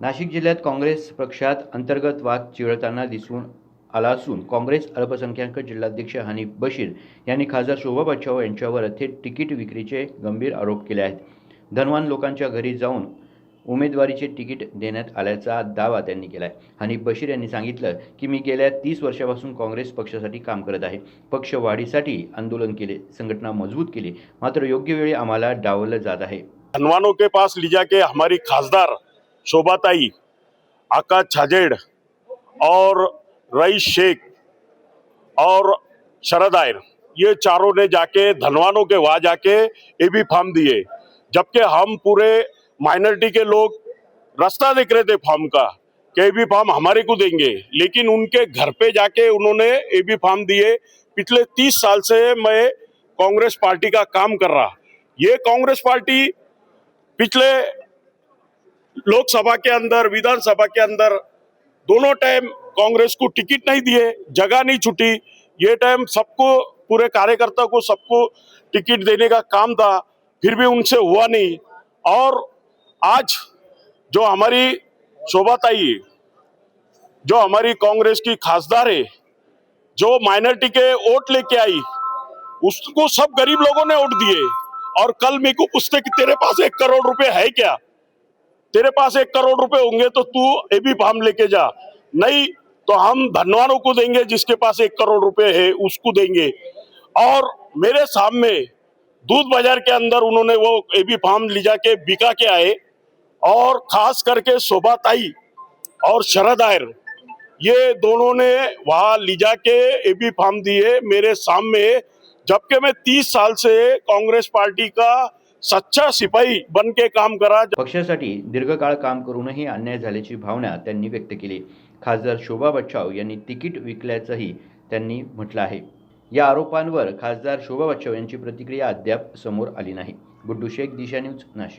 नाशिक जिल्ह्यात काँग्रेस पक्षात अंतर्गत वाद चिघळताना दिसून आला असून काँग्रेस अल्पसंख्याक जिल्हाध्यक्ष हनीफ बशीर यांनी खासदार शोभा बच्चाव यांच्यावर थेट तिकीट विक्रीचे गंभीर आरोप केले आहेत. धनवान लोकांच्या घरी जाऊन उमेदवारीचे तिकीट देण्यात आल्याचा दावा त्यांनी केला आहे हनीफ बशीर यांनी सांगितलं की मी गेल्या तीस वर्षापासून काँग्रेस पक्षासाठी काम करत आहे. पक्ष वाढीसाठी आंदोलन केले संघटना मजबूत केली. मात्र योग्य वेळी आम्हाला डावलं जात आहे. धनवानों के पास ले जाके हमारी खासदार शोभाताई, आकाश छाजेड़ और रईस शेख और शरद आयर, ये चारों ने जाके, धनवानों के वहाँ जाके ए बी फॉर्म दिए, जबकि हम पूरे माइनॉरिटी के लोग रास्ता देख रहे थे फॉर्म का, कि ए बी फॉर्म हमारे को देंगे, लेकिन उनके घर पे जाके उन्होंने ए बी फॉर्म दिए। पिछले तीस साल से मैं कांग्रेस पार्टी का काम कर रहा, ये कांग्रेस पार्टी पिछले लोकसभा के अंदर, विधानसभा के अंदर, दोनों टाइम कांग्रेस को टिकट नहीं दिए, जगह नहीं छुटी। ये टाइम सबको, पूरे कार्यकर्ता को सबको टिकट देने का काम था, फिर भी उनसे हुआ नहीं। और आज जो हमारी शोभाताई जो हमारी कांग्रेस की खासदार है, जो माइनॉरिटी के वोट लेके आई, उसको सब गरीब लोगों ने वोट दिए। और कल मेरे को पूछते कि तेरे पास एक करोड़ रुपए है क्या? तेरे पास एक करोड़ रुपए होंगे तो तू ए बी फॉर्म लेके जा। नहीं तो हम धनवानों को देंगे, जिसके पास एक करोड़ रुपए है, उसको देंगे। और मेरे सामने दूध बाज़ार के अंदर उन्होंने वो ए बी फॉर्म ले जाके बिका के आए। और खास करके शोभा ताई और शरद आयर, ये दोनों ने वहाँ ले जाके ए बी फॉर्म दिए मेरे सामने। जबकि मैं तीस साल से कांग्रेस पार्टी का सच्चा सिपाही बनके काम करा. पक्षासाठी दीर्घकाळ काम करूनही अन्याय झाल्याची भावना त्यांनी व्यक्त केली. खासदार शोभा बच्चाव यांनी तिकीट विकल्याचंही त्यांनी म्हटलं आहे. या आरोपांवर खासदार शोभा बच्चाव यांची प्रतिक्रिया अद्याप समोर आली नाही. गुड्डू शेख दिशा न्यूज नाशिक.